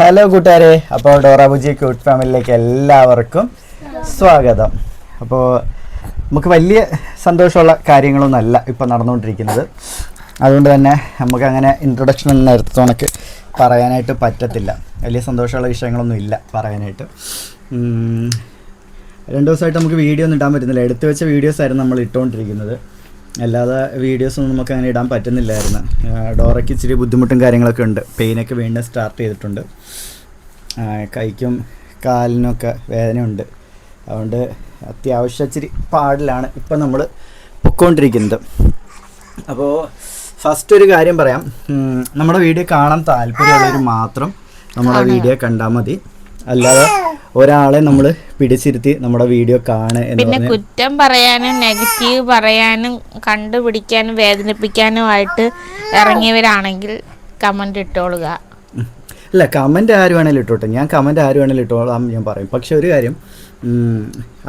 Hello കൂട്ടുകാരെ അപ്പോൾ ഡോറാബുജി cute ഫാമിലിയിലേക്ക് എല്ലാവർക്കും സ്വാഗതം. അപ്പോൾ നമുക്ക് വലിയ സന്തോഷമുള്ള കാര്യങ്ങളൊന്നുമല്ല ഇപ്പോൾ നടന്നുകൊണ്ടിരിക്കുന്നത്. അതുകൊണ്ട് തന്നെ നമുക്ക് അങ്ങനെ ഇൻട്രൊഡക്ഷൻ എടുത്ത കണക്ക് പറയാനായിട്ട് പറ്റത്തില്ല. വലിയ സന്തോഷമുള്ള വിഷയങ്ങളൊന്നും ഇല്ല പറയാനായിട്ട്. രണ്ട് ദിവസമായിട്ട് നമുക്ക് വീഡിയോ ഒന്നും ഇടാൻ പറ്റുന്നില്ല. എടുത്തു വെച്ച വീഡിയോസ് ആയിരുന്നു നമ്മൾ ഇട്ടുകൊണ്ടിരിക്കുന്നത്. അല്ലാതെ വീഡിയോസ് ഒന്നും നമുക്ക് അങ്ങനെ ഇടാൻ പറ്റുന്നില്ലായിരുന്നു. ഡോറയ്ക്ക് ഇച്ചിരി ബുദ്ധിമുട്ടും കാര്യങ്ങളൊക്കെ ഉണ്ട്. പെയിനൊക്കെ വീണ്ടും സ്റ്റാർട്ട് ചെയ്തിട്ടുണ്ട്. കൈക്കും കാലിനൊക്കെ വേദനയുണ്ട്. അതുകൊണ്ട് അത്യാവശ്യം ഇച്ചിരി പാടിലാണ് ഇപ്പം നമ്മൾ പൊക്കോണ്ടിരിക്കുന്നത്. അപ്പോൾ ഫസ്റ്റ് ഒരു കാര്യം പറയാം. നമ്മുടെ വീഡിയോ കാണാൻ താല്പര്യമുള്ളവർ മാത്രം നമ്മുടെ വീഡിയോ കണ്ടാൽ മതി. അല്ലാതെ ഒരാളെ നമ്മൾ പിടിച്ചിരുത്തി നമ്മുടെ വീഡിയോ കാണുക എന്ന് പിന്നെ കുറ്റം പറയാനും നെഗറ്റീവ് പറയാനും കണ്ടുപിടിക്കാനും വേദനിപ്പിക്കാനുമായിട്ട് ഇറങ്ങിയവരാണെങ്കിൽ കമന്റ് ഇട്ടോളുക. അല്ല കമന്റ് ആര് വേണേലും ഇട്ടോട്ടെ. ഞാൻ കമന്റ് ആര് വേണേലും ഇട്ടോളാം ഞാൻ പറയും. പക്ഷെ ഒരു കാര്യം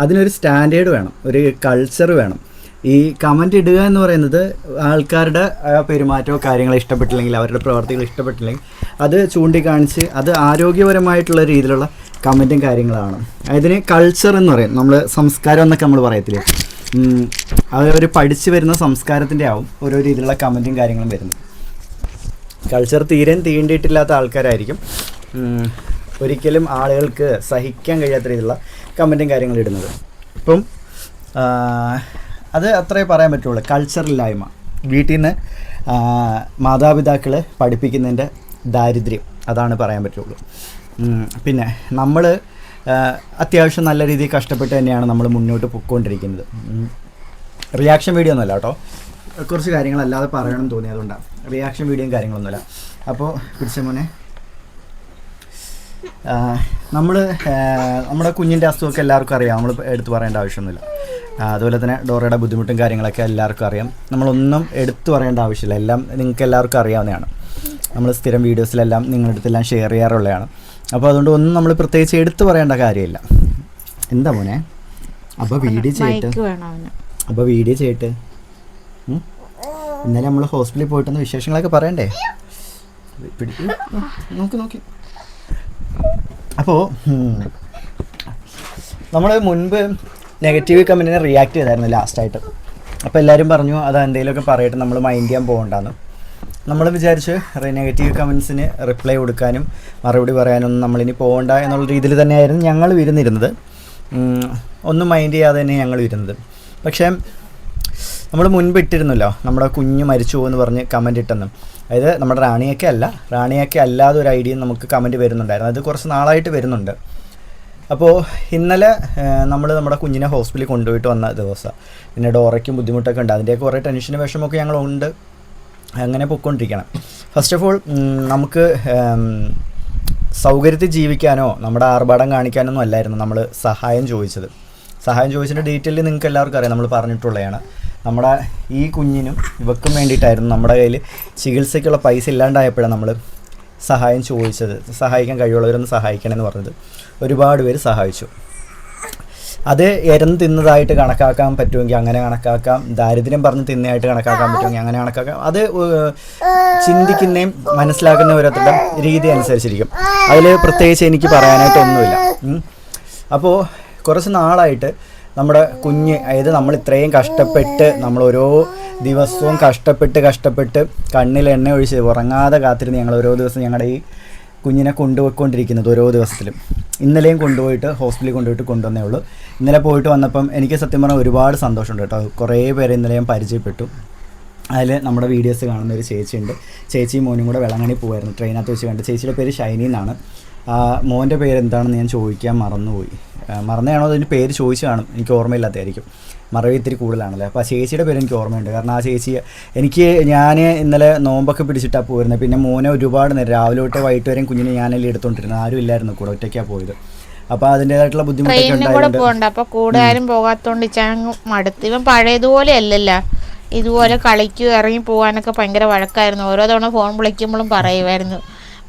അതിനൊരു സ്റ്റാൻഡേർഡ് വേണം. ഒരു കൾച്ചർ വേണം. ഈ കമന്റ് ഇടുക എന്ന് പറയുന്നത് ആൾക്കാരുടെ പെരുമാറ്റമോ കാര്യങ്ങളോ ഇഷ്ടപ്പെട്ടില്ലെങ്കിൽ അവരുടെ പ്രവർത്തികൾ ഇഷ്ടപ്പെട്ടില്ലെങ്കിൽ അത് ചൂണ്ടിക്കാണിച്ച് അത് ആരോഗ്യപരമായിട്ടുള്ള രീതിയിലുള്ള കമന്റും കാര്യങ്ങളാണ്. അതിന് കൾച്ചർ എന്ന് പറയും. നമ്മൾ സംസ്കാരം എന്നൊക്കെ നമ്മൾ പറയത്തില്ലേ? അവർ പഠിച്ചു വരുന്ന സംസ്കാരത്തിന്റെ ആവും ഓരോ രീതിയിലുള്ള കമന്റും കാര്യങ്ങളും വരുന്നത്. കൾച്ചർ തീരെ തീണ്ടിയിട്ടില്ലാത്ത ആൾക്കാരായിരിക്കും. ഒരിക്കലും ആളുകൾക്ക് സഹിക്കാൻ കഴിയാത്ത രീതിയിലുള്ള കമന്റും കാര്യങ്ങളും ഇടുന്നത്. ഇപ്പം അത് അത്രേ പറയാൻ പറ്റുള്ളൂ. കൾച്ചറില്ലായ്മ വീട്ടിൽ നിന്ന് മാതാപിതാക്കൾ പഠിപ്പിക്കുന്നതിന്റെ ദാരിദ്ര്യം. അതാണ് പറയാൻ പറ്റുള്ളൂ. പിന്നെ നമ്മൾ അത്യാവശ്യം നല്ല രീതിയിൽ കഷ്ടപ്പെട്ട് തന്നെയാണ് നമ്മൾ മുന്നോട്ട് പൊയ്ക്കൊണ്ടിരിക്കുന്നത് റിയാക്ഷൻ വീഡിയോ ഒന്നുമല്ല കേട്ടോ. കുറച്ച് കാര്യങ്ങളല്ലാതെ പറയണം തോന്നിയതുകൊണ്ടാണ് റിയാക്ഷൻ വീഡിയോയും കാര്യങ്ങളൊന്നുമല്ല. അപ്പോൾ പിടിച്ച മോനെ. നമ്മൾ നമ്മുടെ കുഞ്ഞിന്റെ അസുഖമൊക്കെ എല്ലാവർക്കും അറിയാം. നമ്മൾ എടുത്തു പറയേണ്ട ആവശ്യമൊന്നുമില്ല. അതുപോലെ തന്നെ ഡോറയുടെ ബുദ്ധിമുട്ടും കാര്യങ്ങളൊക്കെ എല്ലാവർക്കും അറിയാം. നമ്മളൊന്നും എടുത്തു പറയേണ്ട ആവശ്യമില്ല. എല്ലാം നിങ്ങൾക്ക് എല്ലാവർക്കും അറിയാവുന്നതാണ്. നമ്മൾ സ്ഥിരം വീഡിയോസിലെല്ലാം നിങ്ങളുടെ അടുത്തെല്ലാം ഷെയർ ചെയ്യാറുള്ളതാണ്. അപ്പോൾ അതുകൊണ്ട് ഒന്നും നമ്മൾ പ്രത്യേകിച്ച് എടുത്തു പറയേണ്ട കാര്യമില്ല. എന്താ മോനെ? അപ്പോൾ വീഡിയോ ചെയ്തിട്ട് അപ്പോൾ വീഡിയോ ചെയ്തിട്ട്? ഇന്നലെ നമ്മൾ ഹോസ്പിറ്റലിൽ പോയിട്ടൊന്ന് വിശേഷങ്ങളൊക്കെ പറയണ്ടേ? നോക്കി നോക്കി. അപ്പോൾ നമ്മൾ മുൻപ് നെഗറ്റീവ് കമന്റിനെ റിയാക്ട് ചെയ്തായിരുന്നു ലാസ്റ്റായിട്ട് അപ്പോൾ എല്ലാവരും പറഞ്ഞു അത് എന്തെങ്കിലുമൊക്കെ പറയട്ടെ നമ്മൾ മൈൻഡ് ചെയ്യാൻ പോകണ്ടെന്ന് നമ്മൾ വിചാരിച്ച് നെഗറ്റീവ് കമൻസിന് റിപ്ലൈ കൊടുക്കാനും മറുപടി പറയാനൊന്നും നമ്മളിനി പോകണ്ട എന്നുള്ള രീതിയിൽ തന്നെയായിരുന്നു ഞങ്ങൾ വിരുന്നിരുന്നത് ഒന്നും മൈൻഡ് ചെയ്യാതെ തന്നെ ഞങ്ങൾ ഇരുന്നത്. പക്ഷേ നമ്മൾ മുൻപ് ഇട്ടിരുന്നല്ലോ നമ്മുടെ കുഞ്ഞ് മരിച്ചു പോകുമെന്ന് പറഞ്ഞ് കമന്റ് ഇട്ടെന്ന്. അതായത് നമ്മുടെ റാണിയൊക്കെ അല്ല റാണിയൊക്കെ അല്ലാതെ ഒരു ഐഡിയ നമുക്ക് കമന്റ് വരുന്നുണ്ടായിരുന്നു. അത് കുറച്ച് നാളായിട്ട് വരുന്നുണ്ട്. അപ്പോൾ ഇന്നലെ നമ്മൾ നമ്മുടെ കുഞ്ഞിനെ ഹോസ്പിറ്റലിൽ കൊണ്ടുപോയിട്ട് വന്ന ദിവസം പിന്നെ ഡോറയ്ക്കും ബുദ്ധിമുട്ടൊക്കെ ഉണ്ട്. അതിന്റെയൊക്കെ കുറേ ടെൻഷനും വിഷമമൊക്കെ ഞങ്ങളുണ്ട് അങ്ങനെ പൊയ്ക്കൊണ്ടിരിക്കണം. ഫസ്റ്റ് ഓഫ് ഓൾ നമുക്ക് സൗകര്യത്തിൽ ജീവിക്കാനോ നമ്മുടെ ആർഭാടം കാണിക്കാനൊന്നും അല്ലായിരുന്നു നമ്മൾ സഹായം ചോദിച്ചത്. സഹായം ചോദിച്ചതിന്റെ ഡീറ്റെയിൽ നിങ്ങൾക്ക് എല്ലാവർക്കും അറിയാം നമ്മൾ പറഞ്ഞിട്ടുള്ളതാണ്. നമ്മുടെ ഈ കുഞ്ഞിനും ഇവക്കും വേണ്ടിയിട്ടായിരുന്നു നമ്മുടെ കയ്യിൽ ചികിത്സയ്ക്കുള്ള പൈസ ഇല്ലാണ്ടായപ്പോഴാണ് നമ്മൾ സഹായം ചോദിച്ചത്. സഹായിക്കാൻ കഴിവുള്ളവരൊന്ന് സഹായിക്കണമെന്ന് പറഞ്ഞത്. ഒരുപാട് പേര് സഹായിച്ചു. അത് എരം തിന്നതായിട്ട് കണക്കാക്കാൻ പറ്റുമെങ്കിൽ അങ്ങനെ കണക്കാക്കാം. ദാരിദ്ര്യം പറഞ്ഞ് തിന്നതായിട്ട് കണക്കാക്കാൻ പറ്റുമെങ്കിൽ അങ്ങനെ കണക്കാക്കാം. അത് ചിന്തിക്കുന്നതും മനസ്സിലാക്കുന്ന ഓരോരുത്തരുടെ രീതി അനുസരിച്ചിരിക്കും. അതിൽ പ്രത്യേകിച്ച് എനിക്ക് പറയാനായിട്ടൊന്നുമില്ല. അപ്പോൾ കുറച്ച് നാളായിട്ട് നമ്മുടെ കുഞ്ഞ് അതായത് നമ്മൾ ഇത്രയും കഷ്ടപ്പെട്ട് നമ്മൾ ഓരോ ദിവസവും കഷ്ടപ്പെട്ട് കഷ്ടപ്പെട്ട് കണ്ണിൽ എണ്ണ ഒഴിച്ച് ഉറങ്ങാതെ കാത്തിരുന്ന് ഞങ്ങൾ ഓരോ ദിവസം ഞങ്ങളുടെ ഈ കുഞ്ഞിനെ കൊണ്ടുപോയിക്കൊണ്ടിരിക്കുന്നത് ഓരോ ദിവസത്തിലും. ഇന്നലെയും കൊണ്ടുപോയിട്ട് ഹോസ്പിറ്റലിൽ കൊണ്ടുപോയിട്ട് കൊണ്ടുവന്നേ ഉള്ളൂ. ഇന്നലെ പോയിട്ട് വന്നപ്പം എനിക്ക് സത്യം പറഞ്ഞാൽ ഒരുപാട് സന്തോഷമുണ്ട് കേട്ടോ. കുറേ പേരെ ഇന്നലെ ഞാൻ പരിചയപ്പെട്ടു. അതിൽ നമ്മുടെ വീഡിയോസ് കാണുന്ന ഒരു ചേച്ചിയുണ്ട്. ചേച്ചിയും മോനും കൂടെ വെള്ളങ്ങണി പോകുമായിരുന്നു ട്രെയിനകത്ത് വെച്ച് കണ്ട്. ചേച്ചിയുടെ പേര് ഷൈനി എന്നാണ്. ആ, മോന്റെ പേരെന്താണെന്ന് ഞാൻ ചോദിക്കാൻ മറന്നുപോയി. മറന്നതാണോ അതിന്റെ പേര് ചോദിച്ചു കാണും. എനിക്ക് ഓർമ്മയില്ലാത്തതായിരിക്കും. മറവി ഇത്തിരി കൂടുതലാണല്ലേ. അപ്പോൾ ആ ചേച്ചിയുടെ പേര് എനിക്ക് ഓർമ്മയുണ്ട്. കാരണം ആ ചേച്ചി എനിക്ക് ഞാൻ ഇന്നലെ നോമ്പൊക്കെ പിടിച്ചിട്ടാണ് പോയിരുന്നത് പിന്നെ മോനെ ഒരുപാട് നേരം രാവിലെ തൊട്ട് വൈകിട്ട് വരെയും കുഞ്ഞിനെ ഞാനല്ലേ എടുത്തോണ്ടിരുന്നത് ആരും ഇല്ലായിരുന്നു കൂടെ ഒറ്റയ്ക്കാണ് പോയത്. അപ്പോൾ അതിന്റെതായിട്ടുള്ള ബുദ്ധിമുട്ടൊക്കെ ട്രെയിനിനും കൂടെ അപ്പൊ ആരും പോകാത്തോണ്ട് മടുത്ത്. ഇവൻ പഴയതുപോലെ അല്ലല്ല. ഇതുപോലെ കളിക്കുക ഇറങ്ങി പോകാനൊക്കെ ഭയങ്കര വഴക്കായിരുന്നു. ഓരോ തവണ ഫോൺ വിളിക്കുമ്പോഴും പറയുമായിരുന്നു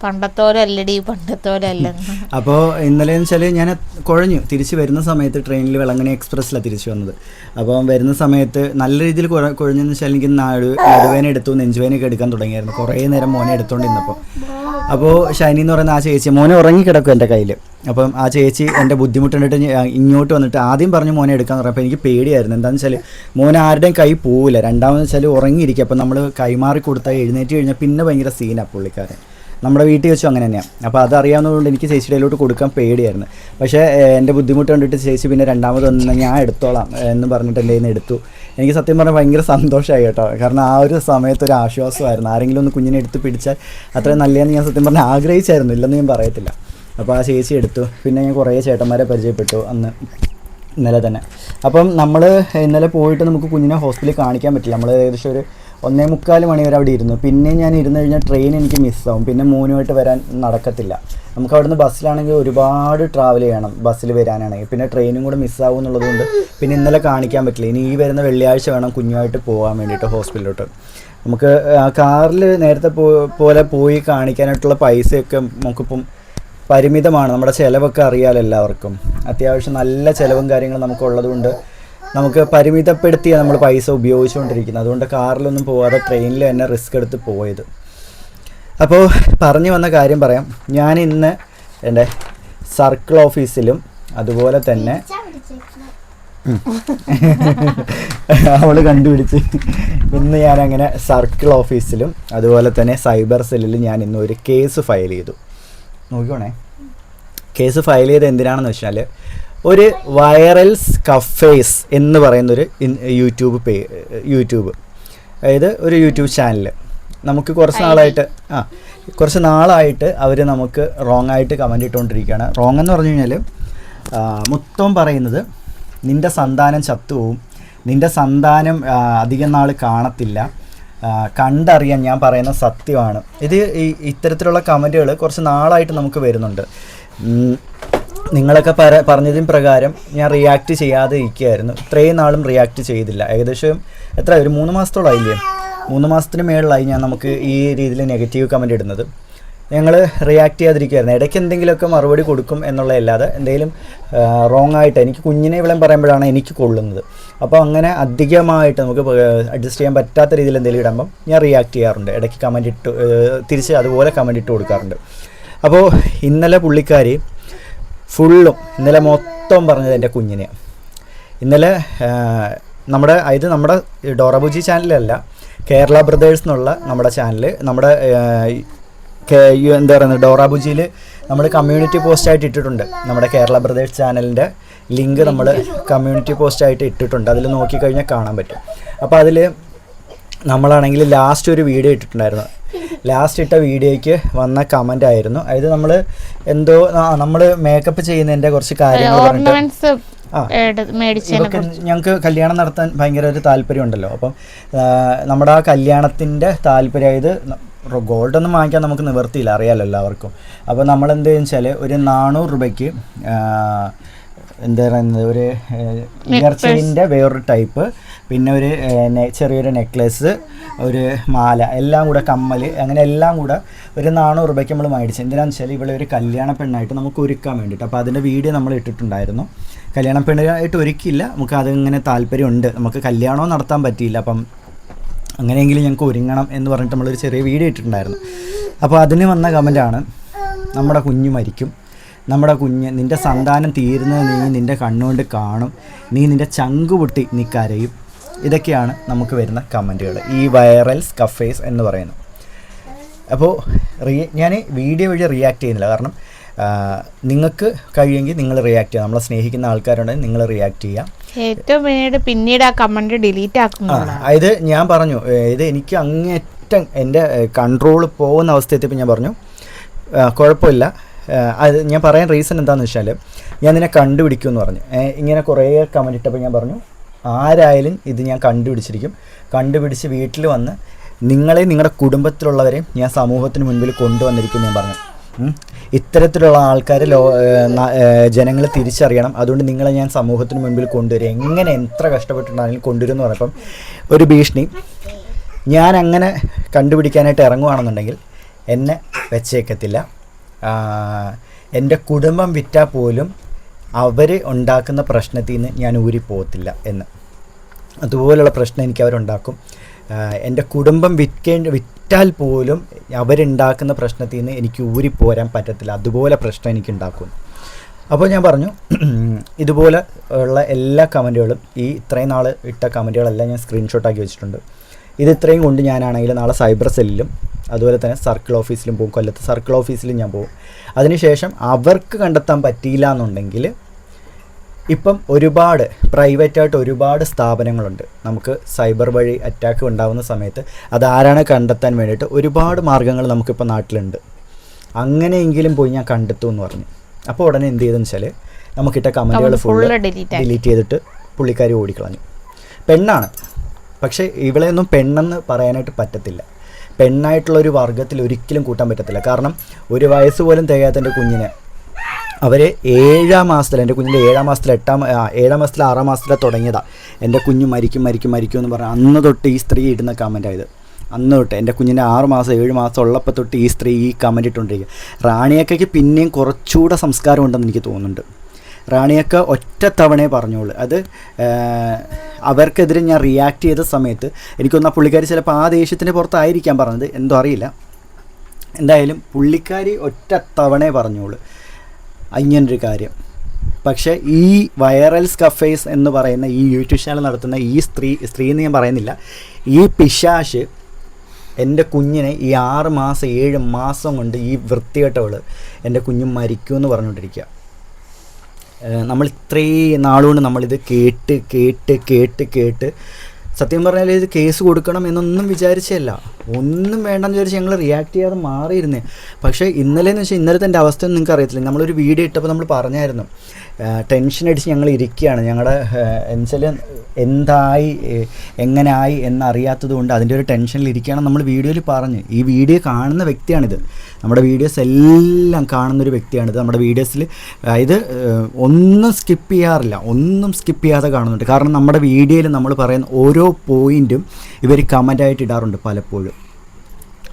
പണ്ടത്തോലെ അല്ലടി പണ്ടത്തോലെ അല്ലെന്ന് അപ്പോൾ ഇന്നലെ വെച്ചാൽ ഞാൻ കുഴഞ്ഞു. തിരിച്ച് വരുന്ന സമയത്ത് ട്രെയിനിൽ വെളങ്ങണി എക്സ്പ്രസ്സിലാണ് തിരിച്ചു വന്നത്. അപ്പോൾ വരുന്ന സമയത്ത് നല്ല രീതിയിൽ കുഴ കുഴഞ്ഞെന്ന് വെച്ചാൽ എനിക്ക് നാട് നടുവേന എടുത്തു നെഞ്ചുവേനൊക്കെ എടുക്കാൻ തുടങ്ങിയായിരുന്നു. കുറേ നേരം മോനെ എടുത്തോണ്ടിരുന്നപ്പോൾ അപ്പോൾ ഷൈനി എന്ന് പറയുന്ന ആ ചേച്ചി മോനെ ഉറങ്ങിക്കിടക്കും എന്റെ കയ്യിൽ അപ്പം ആ ചേച്ചി എന്റെ ബുദ്ധിമുട്ട് കണ്ടിട്ട് ഇങ്ങോട്ട് വന്നിട്ട് ആദ്യം പറഞ്ഞു മോനെ എടുക്കാൻ പറഞ്ഞപ്പോൾ എനിക്ക് പേടിയായിരുന്നു. എന്താണെന്ന് വെച്ചാൽ മോനെ ആരുടെയും കൈ പോവില്ല. രണ്ടാമെന്ന് വെച്ചാൽ ഉറങ്ങിയിരിക്കും. അപ്പം നമ്മൾ കൈമാറി കൊടുത്താൽ എഴുന്നേറ്റ് കഴിഞ്ഞാൽ പിന്നെ ഭയങ്കര സീനാണ് പുള്ളിക്കാരൻ. നമ്മുടെ വീട്ടിൽ വെച്ചും അങ്ങനെ തന്നെയാണ് അപ്പോൾ അത് അറിയാവുന്നതുകൊണ്ട് എനിക്ക് ചേച്ചിയുടെ കൊടുക്കാൻ പേടിയായിരുന്നു. പക്ഷേ എന്റെ ബുദ്ധിമുട്ട് കണ്ടിട്ട് ചേച്ചി പിന്നെ രണ്ടാമത് വന്ന് ഞാൻ എടുത്തോളാം എന്ന് പറഞ്ഞിട്ട് എന്റെ നിന്ന് എടുത്തു. എനിക്ക് സത്യം പറഞ്ഞാൽ ഭയങ്കര സന്തോഷമായി കേട്ടോ. കാരണം ആ ഒരു സമയത്ത് ഒരു ആശ്വാസമായിരുന്നു. ആരെങ്കിലും ഒന്ന് കുഞ്ഞിനെ എടുത്ത് പിടിച്ചാൽ അത്രയും നല്ലതെന്ന് ഞാൻ സത്യം പറഞ്ഞാൽ ആഗ്രഹിച്ചായിരുന്നു. ഇല്ലെന്ന് ഞാൻ പറയത്തില്ല. അപ്പോൾ ആ ചേച്ചി എടുത്തു. പിന്നെ ഞാൻ കുറേ ചേട്ടന്മാരെ പരിചയപ്പെട്ടു അന്ന് ഇന്നലെ തന്നെ. അപ്പം നമ്മൾ ഇന്നലെ പോയിട്ട് നമുക്ക് കുഞ്ഞിനെ ഹോസ്പിറ്റലിൽ കാണിക്കാൻ പറ്റില്ല. നമ്മൾ ഏകദേശം ഒരു ഒന്നേ മുക്കാൽ മണിവരെ അവിടെ ഇരുന്നു. പിന്നെ ഞാൻ ഇരുന്ന് കഴിഞ്ഞാൽ ട്രെയിൻ എനിക്ക് മിസ്സാവും പിന്നെ മൂന്നുമായിട്ട് വരാൻ നടക്കത്തില്ല. നമുക്ക് അവിടുന്ന് ബസ്സിലാണെങ്കിൽ ഒരുപാട് ട്രാവൽ ചെയ്യണം ബസ്സിൽ വരാനാണെങ്കിൽ. പിന്നെ ട്രെയിനും കൂടെ മിസ്സാവും എന്നുള്ളതുകൊണ്ട് പിന്നെ ഇന്നലെ കാണിക്കാൻ പറ്റില്ല. ഇനി ഈ വരുന്ന വെള്ളിയാഴ്ച വേണം കുഞ്ഞുമായിട്ട് പോകാൻ വേണ്ടിയിട്ട് ഹോസ്പിറ്റലിലോട്ട്. നമുക്ക് കാറിൽ നേരത്തെ പോലെ പോയി കാണിക്കാനായിട്ടുള്ള പൈസയൊക്കെ നമുക്കിപ്പം പരിമിതമാണ്. നമ്മുടെ ചിലവൊക്കെ അറിയാലോ എല്ലാവർക്കും. അത്യാവശ്യം നല്ല ചിലവും കാര്യങ്ങളും നമുക്കുള്ളത് കൊണ്ട് നമുക്ക് പരിമിതപ്പെടുത്തിയാണ് നമ്മൾ പൈസ ഉപയോഗിച്ചുകൊണ്ടിരിക്കുന്നത്. അതുകൊണ്ട് കാറിലൊന്നും പോവാതെ ട്രെയിനിൽ തന്നെ റിസ്ക് എടുത്ത് പോയത്. അപ്പോൾ പറഞ്ഞു വന്ന കാര്യം പറയാം. ഞാൻ ഇന്ന് എന്റെ സർക്കിൾ ഓഫീസിലും അതുപോലെ തന്നെ അവൾ കണ്ടുപിടിച്ച്. ഇന്ന് ഞാൻ അങ്ങനെ സർക്കിൾ ഓഫീസിലും അതുപോലെ തന്നെ സൈബർ സെല്ലിലും ഞാൻ ഇന്ന് ഒരു കേസ് ഫയൽ ചെയ്തു. നോക്കിക്കോണേ. കേസ് ഫയൽ ചെയ്ത് എന്തിനാണെന്ന് വെച്ചാൽ ഒരു വൈറൽസ് കഫേസ് എന്ന് പറയുന്നൊരു യൂട്യൂബ് പേ യൂട്യൂബ്. അതായത് ഒരു യൂട്യൂബ് ചാനൽ നമുക്ക് കുറച്ച് നാളായിട്ട് ആ കുറച്ച് നാളായിട്ട് അവർ നമുക്ക് റോങ് ആയിട്ട് കമന്റ് ഇട്ടുകൊണ്ടിരിക്കുകയാണ് റോങ് എന്ന് പറഞ്ഞു കഴിഞ്ഞാൽ മൊത്തം പറയുന്നത് നിന്റെ സന്താനം ചത്തുപോവും. നിന്റെ സന്താനം അധികം നാൾ കാണത്തില്ല. കണ്ടറിയാൻ ഞാൻ പറയുന്ന സത്യമാണ്. ഇത് ഈ ഇത്തരത്തിലുള്ള കമന്റുകൾ കുറച്ച് നാളായിട്ട് നമുക്ക് വരുന്നുണ്ട്. നിങ്ങളൊക്കെ പറ പറഞ്ഞതിന് പ്രകാരം ഞാൻ റിയാക്ട് ചെയ്യാതെ ഇരിക്കുകയായിരുന്നു. ഇത്രയും നാളും റിയാക്ട് ചെയ്തില്ല. ഏകദേശം എത്ര? ഒരു മൂന്ന് മാസത്തോളായില്ലേ? മൂന്ന് മാസത്തിന് മേളിലായി ഞാൻ നമുക്ക് ഈ രീതിയിൽ നെഗറ്റീവ് കമന്റ് ഇടുന്നത്. ഞങ്ങൾ റിയാക്ട് ചെയ്യാതിരിക്കുമായിരുന്നു ഇടയ്ക്ക് എന്തെങ്കിലുമൊക്കെ മറുപടി കൊടുക്കും എന്നുള്ളതല്ലാതെ എന്തെങ്കിലും റോങ് ആയിട്ട് എനിക്ക് കുഞ്ഞിനെ ഇവിടെ പറയുമ്പോഴാണ് എനിക്ക് കൊള്ളുന്നത്. അപ്പോൾ അങ്ങനെ അധികമായിട്ട് നമുക്ക് അഡ്ജസ്റ്റ് ചെയ്യാൻ പറ്റാത്ത രീതിയിൽ എന്തെങ്കിലും ഇടുമ്പം ഞാൻ റിയാക്ട് ചെയ്യാറുണ്ട്. ഇടയ്ക്ക് കമന്റ് ഇട്ട് തിരിച്ച് അതുപോലെ കമന്റ് ഇട്ട് കൊടുക്കാറുണ്ട്. അപ്പോൾ ഇന്നലെ പുള്ളിക്കാരി ഫുള്ളും. ഇന്നലെ മൊത്തം പറഞ്ഞത് എന്റെ കുഞ്ഞിനെയാണ് ഇന്നലെ നമ്മുടെ ഇത് നമ്മുടെ ഡോറബുജി ചാനലല്ല കേരള ബ്രദേഴ്സ് എന്നുള്ള നമ്മുടെ ചാനൽ നമ്മുടെ എന്താ പറയുന്നത് ഡോറാബുജിയിൽ നമ്മൾ കമ്മ്യൂണിറ്റി പോസ്റ്റായിട്ട് ഇട്ടിട്ടുണ്ട്. നമ്മുടെ കേരള ബ്രദേഴ്സ് ചാനലിന്റെ ലിങ്ക് നമ്മൾ കമ്മ്യൂണിറ്റി പോസ്റ്റായിട്ട് ഇട്ടിട്ടുണ്ട്. അതിൽ നോക്കിക്കഴിഞ്ഞാൽ കാണാൻ പറ്റും. അപ്പോൾ അതിൽ നമ്മളാണെങ്കിൽ ലാസ്റ്റ് ഒരു വീഡിയോ ഇട്ടിട്ടുണ്ടായിരുന്നു. ലാസ്റ്റ് ഇട്ട വീഡിയോയ്ക്ക് വന്ന കമന്റ് ആയിരുന്നു. അതായത് നമ്മൾ എന്തോ നമ്മൾ മേക്കപ്പ് ചെയ്യുന്നതിന്റെ കുറച്ച് കാര്യങ്ങൾ പറഞ്ഞിട്ട് ഇതൊക്കെ ഞങ്ങൾക്ക് കല്യാണം നടത്താൻ ഭയങ്കര ഒരു താല്പര്യമുണ്ടല്ലോ അപ്പം നമ്മുടെ ആ കല്യാണത്തിന്റെ താല്പര്യം അതായത് ഗോൾഡ് ഒന്നും വാങ്ങിക്കാൻ നമുക്ക് നിവർത്തിയില്ല അറിയാലോ എല്ലാവർക്കും. അപ്പോൾ നമ്മൾ എന്ത് വെച്ചാൽ ഒരു നാനൂറ് രൂപയ്ക്ക് എന്താ പറയുന്നത് ഒരു ഇയർ ചെയിന്റെ വേറൊരു ടൈപ്പ്. പിന്നെ ഒരു ചെറിയൊരു നെക്ലസ് ഒരു മാല എല്ലാം കൂടെ കമ്മൽ അങ്ങനെ എല്ലാം കൂടെ ഒരു നാനൂറ് രൂപയ്ക്ക് നമ്മൾ മേടിച്ചു. എന്തിനാണെന്ന് വെച്ചാൽ ഇവിടെ ഒരു കല്യാണ പെണ്ണായിട്ട് നമുക്ക് ഒരുക്കാൻ വേണ്ടിയിട്ട്. അപ്പോൾ അതിന്റെ വീഡിയോ നമ്മൾ ഇട്ടിട്ടുണ്ടായിരുന്നു. കല്യാണ പെണ്ണായിട്ട് ഒരുക്കില്ല നമുക്ക് അതിങ്ങനെ താല്പര്യമുണ്ട്. നമുക്ക് കല്യാണവും നടത്താൻ പറ്റിയില്ല. അപ്പം അങ്ങനെയെങ്കിലും ഞങ്ങൾക്ക് ഒരുങ്ങണം എന്ന് പറഞ്ഞിട്ട് നമ്മളൊരു ചെറിയ വീഡിയോ ഇട്ടിട്ടുണ്ടായിരുന്നു. അപ്പോൾ അതിന് വന്ന കമന്റാണ് നമ്മുടെ കുഞ്ഞു മരിക്കും. നമ്മുടെ കുഞ്ഞ് നിന്റെ സന്താനം തീരുന്നത് നീ നിന്റെ കണ്ണുകൊണ്ട് കാണും. നീ നിന്റെ ചങ്ക് പൊട്ടി നീ കരയും. ഇതൊക്കെയാണ് നമുക്ക് വരുന്ന കമന്റുകൾ. ഈ വൈറൽസ് കഫേസ് എന്ന് പറയുന്നു അപ്പോൾ റിയ ഞാൻ വീഡിയോ വഴി റിയാക്ട് ചെയ്യുന്നില്ല. കാരണം നിങ്ങൾക്ക് കഴിയുമെങ്കിൽ നിങ്ങൾ റിയാക്ട് ചെയ്യാം. നമ്മളെ സ്നേഹിക്കുന്ന ആൾക്കാരുണ്ടെങ്കിൽ നിങ്ങൾ റിയാക്ട് ചെയ്യാം. ഏറ്റവും പിന്നീട് പിന്നീട് ആ കമന്റ് ഡിലീറ്റ് ആക്കും അതായത് ഞാൻ പറഞ്ഞു. ഇത് എനിക്ക് അങ്ങേറ്റം എന്റെ കൺട്രോൾ പോകുന്ന അവസ്ഥ എത്തിയപ്പോൾ ഞാൻ പറഞ്ഞു. കുഴപ്പമില്ല. അത് ഞാൻ പറയാൻ റീസൺ എന്താണെന്ന് വെച്ചാൽ ഞാൻ നിന്നെ കണ്ടുപിടിക്കുമെന്ന് പറഞ്ഞു. ഇങ്ങനെ കുറേ കമന്റ് ഇട്ടപ്പോൾ ഞാൻ പറഞ്ഞു ആരായാലും ഇത് ഞാൻ കണ്ടുപിടിച്ചിരിക്കും. കണ്ടുപിടിച്ച് വീട്ടിൽ വന്ന് നിങ്ങളെ നിങ്ങളുടെ കുടുംബത്തിലുള്ളവരെയും ഞാൻ സമൂഹത്തിന് മുൻപിൽ കൊണ്ടുവന്നിരിക്കും ഞാൻ പറഞ്ഞു. ഇത്തരത്തിലുള്ള ആൾക്കാരെ ലോ ജനങ്ങൾ തിരിച്ചറിയണം. അതുകൊണ്ട് നിങ്ങളെ ഞാൻ സമൂഹത്തിന് മുൻപിൽ കൊണ്ടുവരും. എങ്ങനെ എത്ര കഷ്ടപ്പെട്ടിട്ടാണെങ്കിലും കൊണ്ടുവരും എന്ന് പറഞ്ഞപ്പം ഒരു ഭീഷണി. ഞാൻ അങ്ങനെ കണ്ടുപിടിക്കാനായിട്ട് ഇറങ്ങുകയാണെന്നുണ്ടെങ്കിൽ എന്നെ വെച്ചേക്കത്തില്ല. എന്റെ കുടുംബം വിറ്റാൽ പോലും അവർ ഉണ്ടാക്കുന്ന പ്രശ്നത്തിൽ നിന്ന് ഞാൻ ഊരിപ്പോകത്തില്ല എന്ന്. അതുപോലുള്ള പ്രശ്നം എനിക്ക് അവരുണ്ടാക്കും. എന്റെ കുടുംബം വിൽക്കേ വിറ്റാൽ പോലും അവരുണ്ടാക്കുന്ന പ്രശ്നത്തിൽ നിന്ന് എനിക്ക് ഊരിപ്പോരാൻ പറ്റത്തില്ല. അതുപോലെ പ്രശ്നം എനിക്ക് ഉണ്ടാക്കും അപ്പോൾ ഞാൻ പറഞ്ഞു ഇതുപോലെ ഉള്ള എല്ലാ കമന്റുകളും ഈ ഇത്രയും നാൾ ഇട്ട കമന്റുകളെല്ലാം ഞാൻ സ്ക്രീൻഷോട്ടാക്കി വെച്ചിട്ടുണ്ട്. ഇത് ഇത്രയും കൊണ്ട് ഞാനാണെങ്കിൽ നാളെ സൈബർ സെല്ലിലും അതുപോലെ തന്നെ സർക്കിൾ ഓഫീസിലും പോകും. കൊല്ലത്ത് സർക്കിൾ ഓഫീസിലും ഞാൻ പോകും. അതിനുശേഷം അവർക്ക് കണ്ടെത്താൻ പറ്റിയില്ല എന്നുണ്ടെങ്കിൽ ഇപ്പം ഒരുപാട് പ്രൈവറ്റായിട്ട് ഒരുപാട് സ്ഥാപനങ്ങളുണ്ട്. നമുക്ക് സൈബർ വഴി അറ്റാക്ക് ഉണ്ടാകുന്ന സമയത്ത് അതാരാണ് കണ്ടെത്താൻ വേണ്ടിയിട്ട് ഒരുപാട് മാർഗങ്ങൾ നമുക്കിപ്പോൾ നാട്ടിലുണ്ട്. അങ്ങനെയെങ്കിലും പോയി ഞാൻ കണ്ടെത്തും എന്ന് പറഞ്ഞു. അപ്പോൾ ഉടനെ എന്ത് ചെയ്തെന്ന് വെച്ചാൽ നമുക്കിട്ട കമന്റുകൾ ഫുൾ ഡിലീറ്റ് ചെയ്തിട്ട് പുള്ളിക്കാരി ഓടിക്കളഞ്ഞു. പെണ്ണാണ്. പക്ഷേ ഇവളെയൊന്നും പെണ്ണെന്ന് പറയാനായിട്ട് പറ്റത്തില്ല. പെണ്ണായിട്ടുള്ള ഒരു വർഗത്തിൽ ഒരിക്കലും കൂട്ടാൻ പറ്റത്തില്ല. കാരണം ഒരു വയസ്സ് പോലും തികയാത്ത എന്റെ കുഞ്ഞിനെ അവർ ഏഴാം മാസത്തിൽ എന്റെ കുഞ്ഞിന്റെ ഏഴാം മാസത്തിൽ എട്ടാം ഏഴാം മാസത്തിൽ ആറാം മാസത്തിൽ തുടങ്ങിയതാ. എന്റെ കുഞ്ഞ് മരിക്കും മരിക്കും മരിക്കും എന്ന് പറഞ്ഞാൽ അന്ന് തൊട്ട് ഈ സ്ത്രീ ഇടുന്ന കമന്റ് ആയത്. അന്ന് തൊട്ട് എന്റെ കുഞ്ഞിന്റെ ആറ് മാസം ഏഴ് മാസം ഉള്ളപ്പോൾ തൊട്ട് ഈ സ്ത്രീ ഈ കമന്റ് ഇട്ടുകൊണ്ടിരിക്കുക റാണിയക്കയ്ക്ക് പിന്നെയും കുറച്ചുകൂടെ സംസ്കാരം ഉണ്ടെന്ന് എനിക്ക് തോന്നുന്നുണ്ട്. റാണിയൊക്കെ ഒറ്റ തവണയെ പറഞ്ഞോളൂ. അത് അവർക്കെതിരെ ഞാൻ റിയാക്ട് ചെയ്ത സമയത്ത് എനിക്കൊന്ന് ആ പുള്ളിക്കാരി ചിലപ്പോൾ ആ ദേഷ്യത്തിന്റെ പുറത്തായിരിക്കാൻ പറഞ്ഞത്. എന്തോ അറിയില്ല. എന്തായാലും പുള്ളിക്കാരി ഒറ്റ തവണയെ പറഞ്ഞോളൂ. അങ്ങനൊരു കാര്യം. പക്ഷേ ഈ വൈറൽ സ്കഫേസ് എന്ന് പറയുന്ന ഈ യൂട്യൂബ് ചാനൽ നടത്തുന്ന ഈ സ്ത്രീ സ്ത്രീ എന്ന് ഞാൻ പറയുന്നില്ല. ഈ പിശാഷ് എന്റെ കുഞ്ഞിനെ ഈ ആറ് മാസം ഏഴ് മാസം കൊണ്ട് ഈ വൃത്തികെട്ടവൾ എന്റെ കുഞ്ഞ് മരിക്കുമെന്ന് പറഞ്ഞുകൊണ്ടിരിക്കുക. നമ്മൾ ഇത്രയും നാളുകൊണ്ട് നമ്മളിത് കേട്ട് കേട്ട് കേട്ട് കേട്ട് സത്യം പറഞ്ഞാൽ ഇത് കേസ് കൊടുക്കണം എന്നൊന്നും വിചാരിച്ചല്ല ഒന്നും വേണ്ടെന്ന് വിചാരിച്ച് ഞങ്ങൾ റിയാക്ട് ചെയ്യാതെ മാറിയിരുന്നേ. പക്ഷേ ഇന്നലെ എന്ന് വെച്ചാൽ ഇന്നലത്തെ എന്റെ അവസ്ഥ ഒന്നും നിങ്ങൾക്ക് അറിയത്തില്ല. നമ്മളൊരു വീഡിയോ ഇട്ടപ്പോൾ നമ്മൾ പറഞ്ഞായിരുന്നു. ടെൻഷൻ അടിച്ച് ഞങ്ങൾ ഇരിക്കുകയാണ്. ഞങ്ങളുടെ എന്നുവെച്ചാൽ എന്തായി എങ്ങനായി എന്നറിയാത്തത് കൊണ്ട് അതിന്റെ ഒരു ടെൻഷനിൽ ഇരിക്കുകയാണ് നമ്മൾ വീഡിയോയിൽ പറഞ്ഞു. ഈ വീഡിയോ കാണുന്ന വ്യക്തിയാണിത്. നമ്മുടെ വീഡിയോസ് എല്ലാം കാണുന്നൊരു വ്യക്തിയാണിത്. നമ്മുടെ വീഡിയോസിൽ അതായത് ഒന്നും സ്കിപ്പ് ചെയ്യാറില്ല. ഒന്നും സ്കിപ്പ് ചെയ്യാതെ കാണുന്നുണ്ട്. കാരണം നമ്മുടെ വീഡിയോയിൽ നമ്മൾ പറയുന്ന ഓരോ പോയിന്റും ഇവർ കമന്റായിട്ട് ഇടാറുണ്ട് പലപ്പോഴും.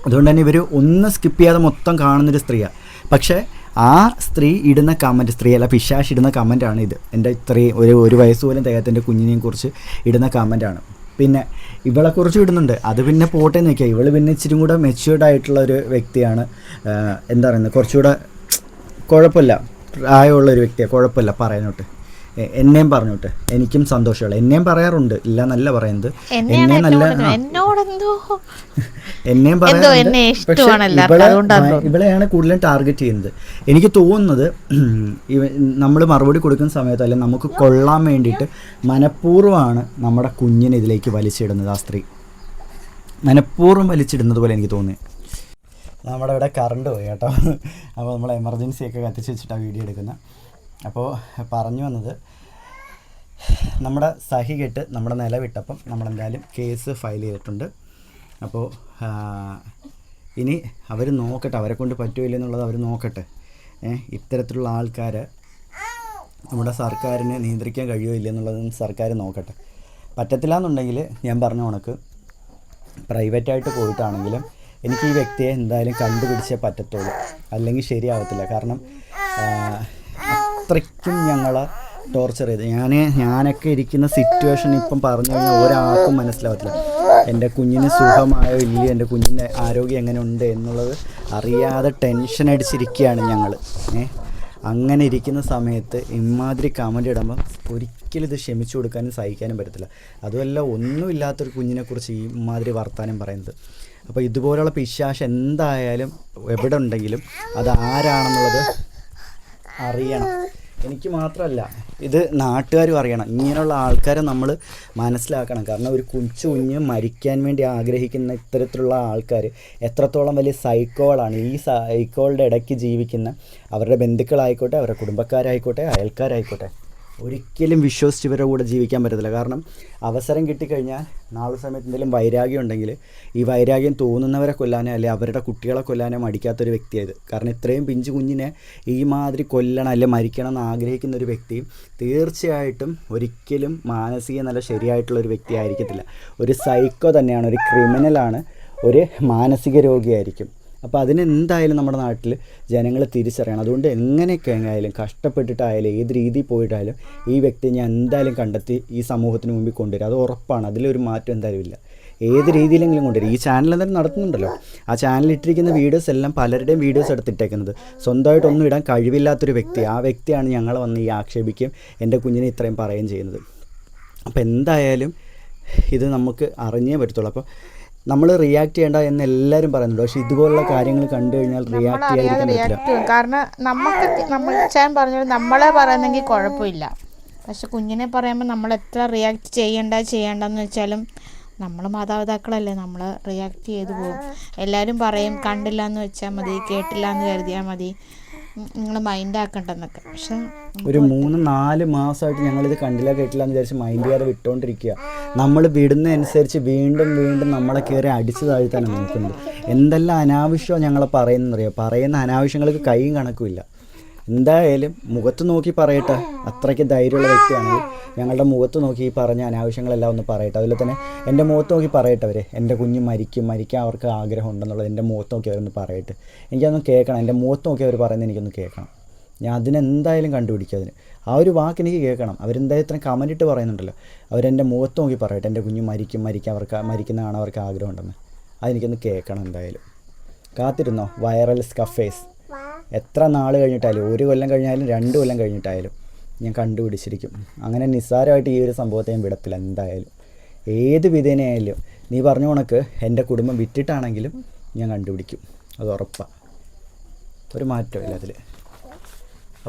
അതുകൊണ്ട് തന്നെ ഇവർ ഒന്നും സ്കിപ്പ് ചെയ്യാതെ മൊത്തം കാണുന്നൊരു സ്ത്രീയാണ് പക്ഷേ ആ സ്ത്രീ ഇടുന്ന കമന്റ് സ്ത്രീ അല്ല പിശാഷ് ഇടുന്ന കമന്റാണ് ഇത്. എന്റെ ഇത്രയും ഒരു ഒരു വയസ്സ് പോലും തികയാത്ത എന്റെ കുഞ്ഞിനെയും കുറിച്ച് ഇടുന്ന കമന്റാണ് പിന്നെ ഇവളെ കുറിച്ച് വിടുന്നുണ്ട് അത് പിന്നെ പോട്ടെ നിൽക്കുക ഇവൾ പിന്നെ ഇച്ചിരി കൂടെ മെച്യൂർഡ് ആയിട്ടുള്ള ഒരു വ്യക്തിയാണ്. എന്താ പറയുന്നത്? കുറച്ചുകൂടെ കുഴപ്പമില്ല. പ്രായമുള്ള ഒരു വ്യക്തിയാണ് കുഴപ്പമില്ല. പറയാനോട്ട്. എന്നെയും പറഞ്ഞോട്ടെ. എനിക്കും സന്തോഷമുള്ള എന്നെയും പറയാറുണ്ട് ഇല്ല നല്ല പറയുന്നത് എന്നെ നല്ല എന്നെയും പറയാറുണ്ട്. ഇവളെയാണ് കൂടുതലും ടാർഗറ്റ് ചെയ്യുന്നത്. എനിക്ക് തോന്നുന്നത് നമ്മൾ മറുപടി കൊടുക്കുന്ന സമയത്ത് അല്ലെങ്കിൽ നമുക്ക് കൊള്ളാൻ വേണ്ടിയിട്ട് മനഃപൂർവമാണ് നമ്മുടെ കുഞ്ഞിനെ ഇതിലേക്ക് വലിച്ചിടുന്നത് ആ സ്ത്രീ. മനഃപൂർവം വലിച്ചിടുന്നത് പോലെ എനിക്ക് തോന്നി നമ്മുടെ ഇവിടെ കറണ്ട് പോയി കേട്ടോ. അപ്പോൾ നമ്മൾ എമർജൻസി ഒക്കെ കത്തിച്ച് വെച്ചിട്ടാണ് വീഡിയോ എടുക്കുന്നത് അപ്പോൾ പറഞ്ഞു വന്നത് നമ്മുടെ സഹി കെട്ട് നമ്മുടെ നിലവിട്ടപ്പം നമ്മളെന്തായാലും കേസ് ഫയൽ ചെയ്തിട്ടുണ്ട്. അപ്പോൾ ഇനി അവർ നോക്കട്ടെ അവരെ കൊണ്ട് പറ്റുമില്ല എന്നുള്ളത് അവർ നോക്കട്ടെ. ഇത്തരത്തിലുള്ള ആൾക്കാർ നമ്മുടെ സർക്കാരിനെ നിയന്ത്രിക്കാൻ കഴിയോ ഇല്ല എന്നുള്ളതും സർക്കാർ നോക്കട്ടെ. പറ്റത്തില്ല എന്നുണ്ടെങ്കിൽ ഞാൻ പറഞ്ഞ കണക്ക് പ്രൈവറ്റായിട്ട് പോയിട്ടാണെങ്കിലും എനിക്ക് ഈ വ്യക്തിയെ എന്തായാലും കണ്ടുപിടിച്ചേ പറ്റത്തുള്ളൂ. അല്ലെങ്കിൽ ശരിയാവത്തില്ല. കാരണം അത്രയ്ക്കും ഞങ്ങളെ ടോർച്ചർ ചെയ്ത്. ഞാൻ ഞാനൊക്കെ ഇരിക്കുന്ന സിറ്റുവേഷൻ ഇപ്പം പറഞ്ഞു കഴിഞ്ഞാൽ ഒരാൾക്കും മനസ്സിലാവത്തില്ല. എന്റെ കുഞ്ഞിന് സുഖമായോ ഇല്ലയോ എന്റെ കുഞ്ഞിന്റെ ആരോഗ്യം എങ്ങനെ ഉണ്ട് എന്നുള്ളത് അറിയാതെ ടെൻഷൻ അടിച്ചിരിക്കുകയാണ് ഞങ്ങൾ അങ്ങനെ ഇരിക്കുന്ന സമയത്ത് ഇമാതിരി കമന്റ് ഇടുമ്പം ഒരിക്കലും ഇത് ക്ഷമിച്ചു കൊടുക്കാനും സഹിക്കാനും പറ്റത്തില്ല. അതുമല്ല ഒന്നുമില്ലാത്തൊരു കുഞ്ഞിനെക്കുറിച്ച് ഈ ഇമാതിരി വർത്താനം പറയുന്നത്. അപ്പോൾ ഇതുപോലുള്ള പിശാശ് എന്തായാലും എവിടെ ഉണ്ടെങ്കിലും അത് ആരാണെന്നുള്ളത് അറിയണം. എനിക്ക് മാത്രമല്ല ഇത് നാട്ടുകാരും അറിയണം. ഇങ്ങനെയുള്ള ആൾക്കാരെ നമ്മൾ മനസ്സിലാക്കണം. കാരണം ഒരു കൊച്ചു കുഞ്ഞ് മരിക്കാൻ വേണ്ടി ആഗ്രഹിക്കുന്ന ഇത്തരത്തിലുള്ള ആൾക്കാർ എത്രത്തോളം വലിയ സൈക്കോളാണ്. ഈ സൈക്കോളുടെ ഇടയ്ക്ക് ജീവിക്കുന്ന അവരുടെ ബന്ധുക്കളായിക്കോട്ടെ അവരുടെ കുടുംബക്കാരായിക്കോട്ടെ അയൽക്കാരായിക്കോട്ടെ ഒരിക്കലും വിശ്വസിച്ച് ഇവരുടെ കൂടെ ജീവിക്കാൻ പറ്റത്തില്ല. കാരണം അവസരം കിട്ടിക്കഴിഞ്ഞാൽ നാളെ സമയത്ത് എന്തെങ്കിലും വൈരാഗ്യം ഉണ്ടെങ്കിൽ ഈ വൈരാഗ്യം തോന്നുന്നവരെ കൊല്ലാനോ അല്ലെങ്കിൽ അവരുടെ കുട്ടികളെ കൊല്ലാനോ മടിക്കാത്തൊരു വ്യക്തിയായത്. കാരണം ഇത്രയും പിഞ്ചു കുഞ്ഞിനെ ഈ മാതിരി കൊല്ലണം അല്ലെങ്കിൽ മരിക്കണം എന്ന് ആഗ്രഹിക്കുന്ന ഒരു വ്യക്തി തീർച്ചയായിട്ടും ഒരിക്കലും മാനസിക നില ശരിയായിട്ടുള്ള ഒരു വ്യക്തി ആയിരിക്കത്തില്ല. ഒരു സൈക്കോ തന്നെയാണ് ഒരു ക്രിമിനലാണ് ഒരു മാനസിക രോഗിയായിരിക്കും. അപ്പോൾ അതിന് എന്തായാലും നമ്മുടെ നാട്ടിൽ ജനങ്ങൾ തിരിച്ചറിയണം. അതുകൊണ്ട് എങ്ങനെയൊക്കെ ആയാലും കഷ്ടപ്പെട്ടിട്ടായാലും ഏത് രീതിയിൽ പോയിട്ടായാലും ഈ വ്യക്തിയെ ഞാൻ എന്തായാലും കണ്ടെത്തി ഈ സമൂഹത്തിന് മുമ്പിൽ കൊണ്ടുവരും. അത് ഉറപ്പാണ്. അതിലൊരു മാറ്റം എന്തായാലും ഇല്ല. ഏത് രീതിയിലെങ്കിലും കൊണ്ടുവരും. ഈ ചാനൽ എന്തായാലും നടത്തുന്നുണ്ടല്ലോ. ആ ചാനലിൽ ഇട്ടിരിക്കുന്ന വീഡിയോസ് എല്ലാം പലരുടെയും വീഡിയോസ് എടുത്തിട്ടേക്കുന്നത്. സ്വന്തമായിട്ടൊന്നും ഇടാൻ കഴിവില്ലാത്തൊരു വ്യക്തി. ആ വ്യക്തിയാണ് ഞങ്ങൾ വന്ന് ഈ ആക്ഷേപിക്കുകയും എന്റെ കുഞ്ഞിനെ ഇത്രയും പറയുകയും ചെയ്യുന്നത്. അപ്പോൾ എന്തായാലും ഇത് നമുക്ക് അറിഞ്ഞേ പറ്റത്തുള്ളൂ. അപ്പോൾ നമ്മൾ റിയാക്ട് ചെയ്യേണ്ട എന്ന് എല്ലാവരും പറയുന്നുണ്ട്. പക്ഷേ ഇതുപോലുള്ള കാര്യങ്ങൾ കണ്ടു കഴിഞ്ഞാൽ റിയാക്ട് ചെയ്യാതിരിക്കാൻ പറ്റില്ല. കാരണം നമുക്ക് നമ്മൾ ഞാൻ പറഞ്ഞത് നമ്മളെ പറയുന്നെങ്കിൽ കുഴപ്പമില്ല. പക്ഷെ കുഞ്ഞിനെ പറയുമ്പോൾ നമ്മൾ എത്ര റിയാക്ട് ചെയ്യണ്ട ചെയ്യണ്ടെന്ന് വെച്ചാലും നമ്മൾ മാതാപിതാക്കളല്ലേ നമ്മൾ റിയാക്ട് ചെയ്തു പോകും എല്ലാവരും പറയും കണ്ടില്ല എന്ന് വെച്ചാൽ മതി കേട്ടില്ല എന്ന് കരുതിയാൽ മതി നിങ്ങൾ മൈൻഡ് ആക്കണ്ടെന്നൊക്കെ. പക്ഷെ ഒരു മൂന്ന് നാല് മാസമായിട്ട് ഞങ്ങളിത് കണ്ടില്ല കേട്ടില്ല എന്ന് വിചാരിച്ച് മൈൻഡ് ചെയ്യാതെ വിട്ടുകൊണ്ടിരിക്കുക നമ്മൾ വിടുന്നതനുസരിച്ച് വീണ്ടും വീണ്ടും നമ്മളെ കയറി അടിച്ചു താഴ്ത്താനാണ് നോക്കുന്നത് എന്തെല്ലാം അനാവശ്യമാണ് ഞങ്ങൾ പറയുന്നറിയോ പറയുന്ന അനാവശ്യങ്ങൾക്ക് കൈയും കണക്കുമില്ല. എന്തായാലും മുഖത്ത് നോക്കി പറയട്ടെ. അത്രയ്ക്ക് ധൈര്യമുള്ള വ്യക്തിയാണെങ്കിൽ ഞങ്ങളുടെ മുഖത്ത് നോക്കി ഈ പറഞ്ഞ അനാവശ്യങ്ങളെല്ലാം ഒന്ന് പറയട്ടെ. അതിൽ തന്നെ എന്റെ മുഖത്ത് നോക്കി പറയട്ടെ അവർ എന്റെ കുഞ്ഞ് മരിക്കും മരിക്കാൻ അവർക്ക് ആഗ്രഹം ഉണ്ടെന്നുള്ളത് എന്റെ മുഖത്ത് നോക്കി അവരൊന്ന് പറയട്ടെ. എനിക്കതൊന്ന് കേൾക്കണം. എന്റെ മുഖത്ത് നോക്കി അവർ പറയുന്നത് എനിക്കൊന്ന് കേൾക്കണം. ഞാൻ അതിനെന്തായാലും കണ്ടുപിടിക്കും അതിന്. ആ ഒരു വാക്ക് എനിക്ക് കേൾക്കണം. അവരെന്തായാലും ഇത്രയും കമന്റ് പറയുന്നുണ്ടല്ലോ. അവരെന്റെ മുഖത്ത് നോക്കി പറയട്ടെ. എന്റെ കുഞ്ഞ് മരിക്കും മരിക്കാൻ അവർക്ക് മരിക്കുന്ന കാണാൻ അവർക്ക് ആഗ്രഹമുണ്ടെന്ന്. അതെനിക്കൊന്ന് കേൾക്കണം എന്തായാലും. കാത്തിരുന്നോ? വൈറൽ സ്കഫേസ് എത്ര നാൾ കഴിഞ്ഞിട്ടായാലും ഒരു കൊല്ലം കഴിഞ്ഞാലും രണ്ട് കൊല്ലം കഴിഞ്ഞിട്ടായാലും ഞാൻ കണ്ടുപിടിച്ചിരിക്കും. അങ്ങനെ നിസ്സാരമായിട്ട് ഈ ഒരു സംഭവത്തെ ഞാൻ വിടത്തില്ല എന്തായാലും. ഏത് വിധേനയായാലും നീ പറഞ്ഞ കണക്ക് എന്റെ കുടുംബം വിറ്റിട്ടാണെങ്കിലും ഞാൻ കണ്ടുപിടിക്കും. അത് ഉറപ്പാണ് ഒരു മാറ്റമില്ല അതിൽ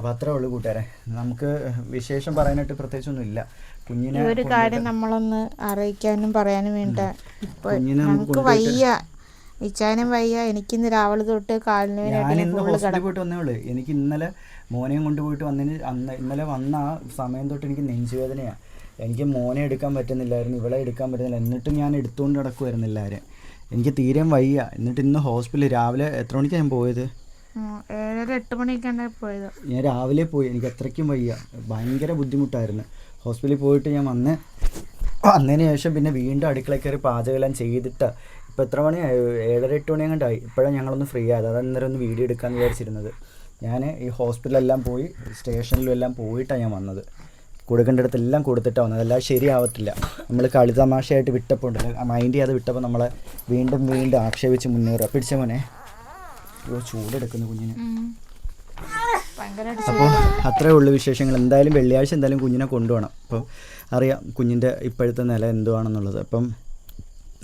അപ്പോൾ അത്രേ ഉള്ളൂ കൂട്ടുകാരെ. നമുക്ക് വിശേഷം പറയാനായിട്ട് പ്രത്യേകിച്ചൊന്നും ഇല്ല കുഞ്ഞിനെ ഒരു കാര്യം നമ്മളൊന്ന് അറിയിക്കാനും പറയാനും വേണ്ട ഇപ്പോൾ നമുക്ക് വയ്യ. ഇച്ചാനും വയ്യ. എനിക്ക് ഇന്ന് രാവിലെ തൊട്ട് കാലിന് ഹോസ്പിറ്റലിൽ പോയിട്ട് വന്നേ ഉള്ളൂ. എനിക്ക് ഇന്നലെ മോനെയും കൊണ്ടുപോയിട്ട് വന്നതിന് അന്ന് ഇന്നലെ വന്ന ആ സമയം തൊട്ട് എനിക്ക് നെഞ്ചുവേദനയാണ് എനിക്ക് മോനെ എടുക്കാൻ പറ്റുന്നില്ലായിരുന്നു ഇവളെ എടുക്കാൻ പറ്റുന്നില്ല. എന്നിട്ടും ഞാൻ എടുത്തുകൊണ്ട് നടക്കുമായിരുന്നു എല്ലാവരും എനിക്ക് തീരെ വയ്യ. എന്നിട്ട് ഇന്ന് ഹോസ്പിറ്റലിൽ രാവിലെ എത്ര മണിക്കാണ് ഞാൻ പോയത്? ഞാൻ രാവിലെ പോയി. എനിക്ക് അത്രയ്ക്കും വയ്യ. ഭയങ്കര ബുദ്ധിമുട്ടായിരുന്നു. ഹോസ്പിറ്റലിൽ പോയിട്ട് ഞാൻ വന്ന് വന്നതിന് ശേഷം പിന്നെ വീണ്ടും അടുക്കള കയറി പാചകമെല്ലാം ചെയ്തിട്ട് ഇപ്പോൾ എത്ര മണിയായി ഏഴര എട്ട് മണി അങ്ങോട്ടായി ഇപ്പോഴാണ് ഞങ്ങളൊന്ന് ഫ്രീ ആയത്. അത് അന്നേരം ഒന്ന് വീഡിയോ എടുക്കാമെന്ന് വിചാരിച്ചിരുന്നത്. ഞാൻ ഈ ഹോസ്പിറ്റലെല്ലാം പോയി സ്റ്റേഷനിലും എല്ലാം പോയിട്ടാണ് ഞാൻ വന്നത്. കൊടുക്കേണ്ടടുത്തെല്ലാം കൊടുത്തിട്ടാണ് വന്നത്. എല്ലാം ശരിയാവത്തില്ല. നമ്മൾ കളി തമാശയായിട്ട് വിട്ടപ്പോൾ ഉണ്ടല്ലോ. മൈൻഡ് ചെയ്യാതെ വിട്ടപ്പോൾ നമ്മളെ വീണ്ടും വീണ്ടും ആക്ഷേപിച്ച് മുന്നേറുക. പിടിച്ച മോനെ. ചൂടെടുക്കുന്നു കുഞ്ഞിന്. അപ്പോൾ അത്രേ ഉള്ളു വിശേഷങ്ങൾ. എന്തായാലും വെള്ളിയാഴ്ച എന്തായാലും കുഞ്ഞിനെ കൊണ്ടുപോകണം അപ്പോൾ അറിയാം കുഞ്ഞിന്റെ ഇപ്പോഴത്തെ നില എന്തുവാണെന്നുള്ളത്. അപ്പം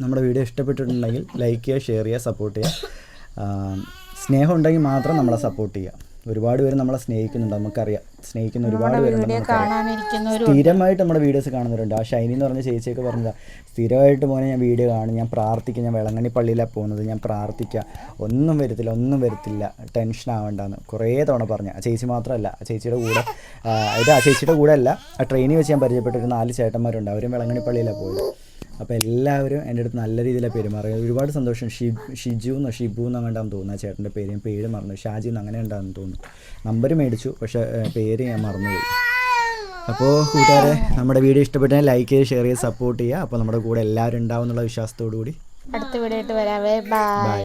നമ്മുടെ വീഡിയോ ഇഷ്ടപ്പെട്ടിട്ടുണ്ടെങ്കിൽ ലൈക്ക് ചെയ്യുക ഷെയർ ചെയ്യുക സപ്പോർട്ട് ചെയ്യുക. സ്നേഹമുണ്ടെങ്കിൽ സ്നേഹം ഉണ്ടെങ്കിൽ മാത്രം നമ്മളെ സപ്പോർട്ട് ചെയ്യുക. ഒരുപാട് പേര് നമ്മളെ സ്നേഹിക്കുന്നുണ്ട് നമുക്കറിയാം. സ്നേഹിക്കുന്ന ഒരുപാട് പേരുണ്ട് നമുക്കറിയാം. സ്ഥിരമായിട്ട് നമ്മുടെ വീഡിയോസ് കാണുന്നവരുണ്ട്. ആ ഷൈനി എന്ന് പറഞ്ഞ ചേച്ചിയൊക്കെ പറഞ്ഞതാ സ്ഥിരമായിട്ട് മോനെ ഞാൻ വീഡിയോ കാണും. ഞാൻ പ്രാർത്ഥിക്കും. ഞാൻ വെളങ്ങണി പള്ളിയിലാണ് പോകുന്നത്. ഞാൻ പ്രാർത്ഥിക്കുക ഒന്നും വരത്തില്ല ഒന്നും വരത്തില്ല. ടെൻഷൻ ആവേണ്ടെന്ന്. കുറേ തവണ പറഞ്ഞു. ആ ചേച്ചി മാത്രമല്ല ആ ചേച്ചിയുടെ കൂടെ ഇത് ആ ചേച്ചിയുടെ കൂടെ അല്ല ആ ട്രെയിനിൽ വെച്ച് ഞാൻ പരിചയപ്പെട്ടൊരു നാല് ചേട്ടന്മാരുണ്ട്. അവരും വെളങ്ങണി പള്ളിയിലാണ് പോയത്. അപ്പോൾ എല്ലാവരും എന്റെ അടുത്ത് നല്ല രീതിയിലാണ് പെരുമാറുക. ഒരുപാട് സന്തോഷം. ഷി ഷിജു എന്നോ ഷിബു എന്നോ കണ്ടാന്ന് തോന്നുന്നു ആ ചേട്ടന്റെ പേര്. ഞാൻ പേര് മറന്നു. ഷാജി എന്ന് അങ്ങനെ ഉണ്ടാകുന്നു തോന്നുന്നു. നമ്പർ മേടിച്ചു പക്ഷേ പേര് ഞാൻ മറന്നുപോയി. അപ്പോൾ കൂട്ടുകാരെ നമ്മുടെ വീഡിയോ ഇഷ്ടപ്പെട്ടാൽ ലൈക്ക് ചെയ്ത് ഷെയർ ചെയ്ത് സപ്പോർട്ട് ചെയ്യുക. അപ്പോൾ നമ്മുടെ കൂടെ എല്ലാവരും ഉണ്ടാവും എന്നുള്ള വിശ്വാസത്തോടു കൂടി അടുത്ത വീഡിയോ ആയിട്ട് വരാവേ ബൈ.